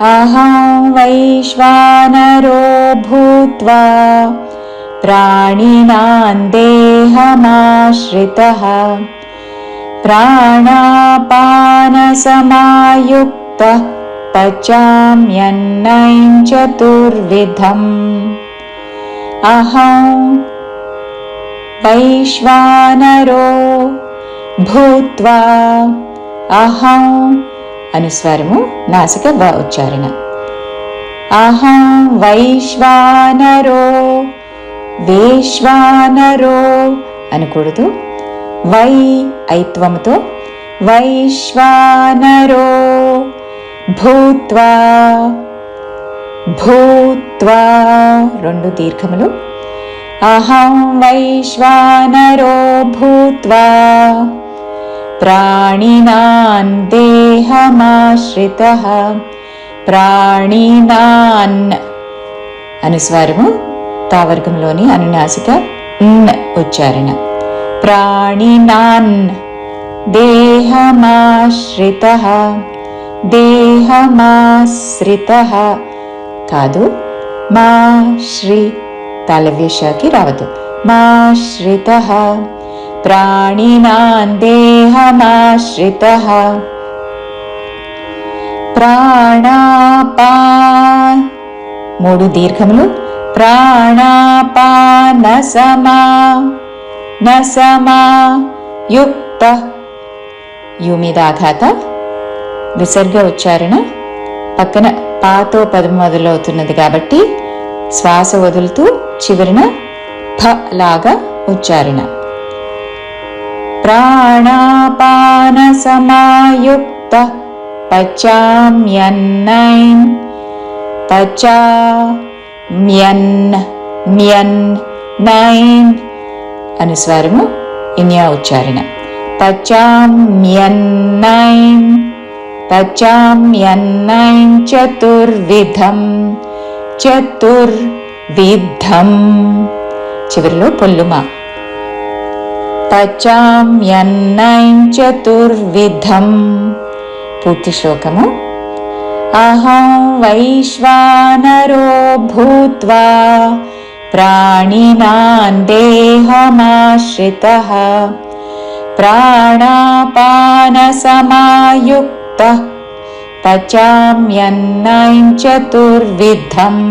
अहं वैश्वानरो भूत्वा प्राणिनां देहमाश्रितः। प्राणापानसमायुक्तः पचाम्यन्नं चतुर्विधम्। अहं वैश्वानरो भूत्वा अहं అనుస్వారము నాసిక వ ఉచ్చారణ అహం వైశ్వానరో వేశ్వానరో అనకూడదు. వై ఐత్వముతో వైశ్వానరో భూత్వా భూత్వా రెండు దీర్ఘములు. అహం వైశ్వానరో భూత్వా ప్రాణినాన్ ఆశ్రితః ప్రాణినాన్. అనుస్వారము తావర్గంలోని అనునాసిక ఉచ్చారణ. ప్రాణినాన్. దేహమాశ్రిత దేహమాశ్రిత. కాదు మా శ్రీ తాళవ్యషకి రావద్దు. మాశ్రిత ప్రాణినాన్ దేహమాశ్రిత. ప్రాణాపా మూడు దీర్ఘములు. ప్రాణాపానసమా. నసమా. యుక్త. యు మీద ఆఘాత. విసర్గ ఉచ్చారణ. పక్కన పాతో పదం మొదలవుతున్నది కాబట్టి శ్వాస వదులుతూ చివరిన ఫ లాగా ఉచ్చారణ. ప్రాణాపాన సమాయుక్త పచామ్యన్నైన్ పచా మ్యన్ మ్యన్ నైన్ స్వరము ఇన్యా ఉచ్చారణ. పచామ్యన్నైం పచామ్యన్నైం చతుర్విధం చతుర్విధం. చివరిలో పొల్లుమా. పచామ్యన్నైం చతుర్విధం. पूर्तिश्लोकम् अहो वैश्वानरो भूत्वा प्राणिनाम् देहमाश्रितः प्राणापानसमायुक्तः पचाम्यन्नाञ्चतुर्विधम्